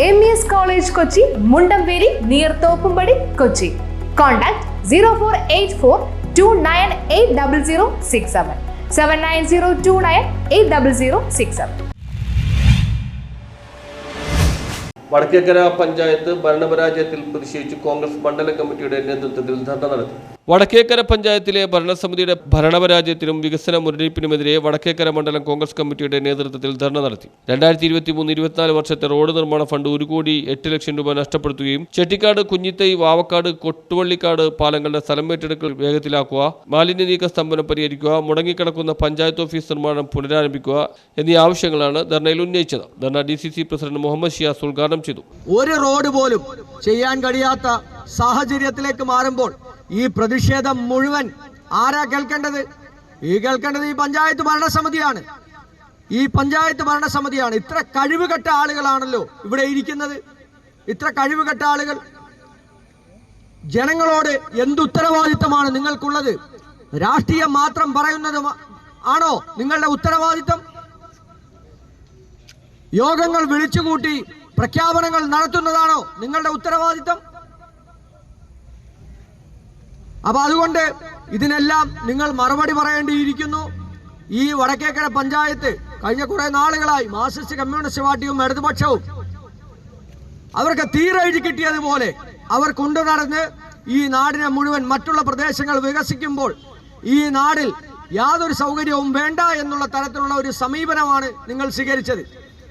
M E S college Kochi Mundamperi near Thoppumpady Kochi contact zero four eight four two nine eight double zero six seven seven nine zero two nine eight double zero six seven Vadakkekara panchayat ഭരണപരാജയത്തിൽ പ്രതിഷേധിച്ച് കോൺഗ്രസ് മണ്ഡല കമ്മിറ്റിയുടെ നേതൃത്വത്തിൽ ധർണ നടത്തി. വടക്കേക്കര പഞ്ചായത്തിലെ ഭരണസമിതിയുടെ ഭരണപരാജയത്തിനും വികസന മുന്നറിയിപ്പിനുമെതിരെ വടക്കേക്കര മണ്ഡലം കോൺഗ്രസ് കമ്മിറ്റിയുടെ നേതൃത്വത്തിൽ ധർണ നടത്തി. രണ്ടായിരത്തി ഇരുപത്തി മൂന്ന് ഇരുപത്തിനാല് വർഷത്തെ റോഡ് നിർമ്മാണ ഫണ്ട് ഒരു കോടി എട്ട് ലക്ഷം രൂപ നഷ്ടപ്പെടുത്തുകയും ചെട്ടിക്കാട് കുഞ്ഞിത്തൈ വാവക്കാട് കൊട്ടുവള്ളിക്കാട് പാലങ്ങളുടെ സ്ഥലം ഏറ്റെടുക്കൽ വേഗത്തിലാക്കുക മാലിന്യ നീക്ക സ്തംഭനം പരിഹരിക്കുക മുടങ്ങിക്കിടക്കുന്ന പഞ്ചായത്ത് ഓഫീസ് നിർമ്മാണം പുനരാരംഭിക്കുക എന്നീ ആവശ്യങ്ങളാണ് ധർണയിൽ ഉന്നയിച്ചത്. Dharna D C C president Muhammad Shiyas ഉദ്ഘാടനം ചെയ്തു. ഒരു റോഡ് പോലും ചെയ്യാൻ കഴിയാത്ത സാഹചര്യത്തിലേക്ക് മാറുമ്പോൾ ഈ പ്രതിഷേധം മുഴുവൻ ആരാ കേൾക്കേണ്ടത്? ഈ കേൾക്കേണ്ടത് ഈ പഞ്ചായത്ത് ഭരണസമിതിയാണ്. ഈ പഞ്ചായത്ത് ഭരണസമിതിയാണ്. ഇത്ര കഴിവുകെട്ട ആളുകളാണല്ലോ ഇവിടെ ഇരിക്കുന്നത്. ഇത്ര കഴിവുകെട്ട ആളുകൾ ജനങ്ങളോട് എന്തുത്തരവാദിത്തമാണ് നിങ്ങൾക്കുള്ളത്? രാഷ്ട്രീയം മാത്രം പറയുന്നത് ആണോ നിങ്ങളുടെ ഉത്തരവാദിത്തം? യോഗങ്ങൾ വിളിച്ചുകൂട്ടി പ്രഖ്യാപനങ്ങൾ നടത്തുന്നതാണോ നിങ്ങളുടെ ഉത്തരവാദിത്തം? അപ്പൊ അതുകൊണ്ട് ഇതിനെല്ലാം നിങ്ങൾ മറുപടി പറയേണ്ടിയിരിക്കുന്നു. ഈ വടക്കേക്കര പഞ്ചായത്ത് കഴിഞ്ഞ കുറെ നാളുകളായി മാർക്സിസ്റ്റ് കമ്മ്യൂണിസ്റ്റ് പാർട്ടിയും ഇടതുപക്ഷവും അവർക്ക് തീരെഴുതി കിട്ടിയതുപോലെ അവർ കൊണ്ടു നടന്ന് ഈ നാടിനെ മുഴുവൻ മറ്റുള്ള പ്രദേശങ്ങൾ വികസിക്കുമ്പോൾ ഈ നാടിൽ യാതൊരു സൗകര്യവും വേണ്ട എന്നുള്ള തരത്തിലുള്ള ഒരു സമീപനമാണ് നിങ്ങൾ സ്വീകരിച്ചത്.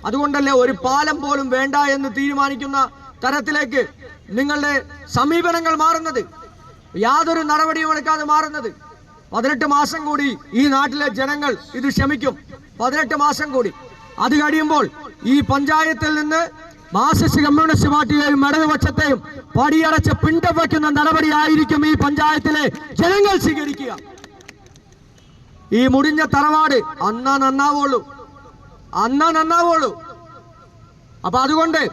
അതുകൊണ്ടല്ലേ ഒരു പാലം പോലും വേണ്ട എന്ന് തീരുമാനിക്കുന്ന തരത്തിലേക്ക് നിങ്ങളുടെ സമീപനങ്ങൾ മാറുന്നത്. യാതൊരു നടപടിയും എടുക്കാതെ മാറുന്നത്. പതിനെട്ട് മാസം കൂടി ഈ നാട്ടിലെ ജനങ്ങൾ ഇത് ക്ഷമിക്കും. പതിനെട്ട് മാസം കൂടി. അത് കഴിയുമ്പോൾ ഈ പഞ്ചായത്തിൽ നിന്ന് മാർക്സിസ്റ്റ് കമ്മ്യൂണിസ്റ്റ് പാർട്ടിയെയും ഇടതുപക്ഷത്തെയും പടിയടച്ച് പിണ്ടം വയ്ക്കുന്ന നടപടിയായിരിക്കും ഈ പഞ്ചായത്തിലെ ജനങ്ങൾ സ്വീകരിക്കുക. ഈ മുടിഞ്ഞ തറവാട് അന്നാ നന്നാവുള്ളൂ. അന്നാ നന്നാവുള്ളൂ. അപ്പൊ അതുകൊണ്ട്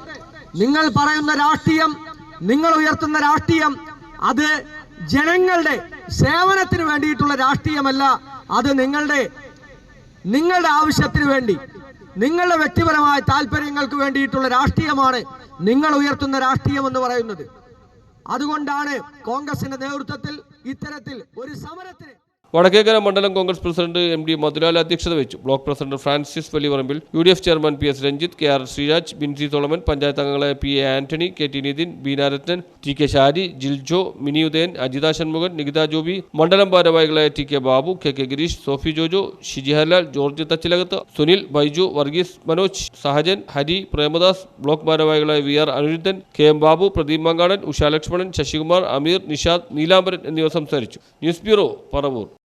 നിങ്ങൾ പറയുന്ന രാഷ്ട്രീയം നിങ്ങൾ ഉയർത്തുന്ന രാഷ്ട്രീയം അത് ജനങ്ങളുടെ സേവനത്തിന് വേണ്ടിയിട്ടുള്ള രാഷ്ട്രീയമല്ല അത് നിങ്ങളുടെ നിങ്ങളുടെ ആവശ്യത്തിന് വേണ്ടി നിങ്ങളുടെ വ്യക്തിപരമായ താല്പര്യങ്ങൾക്ക് വേണ്ടിയിട്ടുള്ള രാഷ്ട്രീയമാണ് നിങ്ങൾ ഉയർത്തുന്ന രാഷ്ട്രീയം എന്ന് പറയുന്നത്. അതുകൊണ്ടാണ് കോൺഗ്രസിന്റെ നേതൃത്വത്തിൽ ഇത്തരത്തിൽ ഒരു സമരത്തിന് വടക്കേക്കര മണ്ഡലം Congress president M D Madhulal അധ്യക്ഷത വഹിച്ചു. Block president Francis Valiyaparambil U D F chairman P S Ranjith K R Sreeraj Binsy Tholaman panchayat അംഗങ്ങളായ P A Antony K T Nithin Beenarathnan T K Shari Jiljo Mini Udayan Ajitha Shanmukhan Nikitha Joby മണ്ഡലം ഭാരവാഹികളായ T K Babu K K Gireesh Sophy Jojo Shijiharlal George Thachilakath Sunil Baiju Varghese Manoj Sahajan Hari Premadas block ഭാരവാഹികളായ V R Anirudhan K M Babu Pradeep Mankadan Usha Lakshmanan Sasikumar Ameer Nishad Neelambaran എന്നിവർ സംസാരിച്ചു. News bureau Paravur.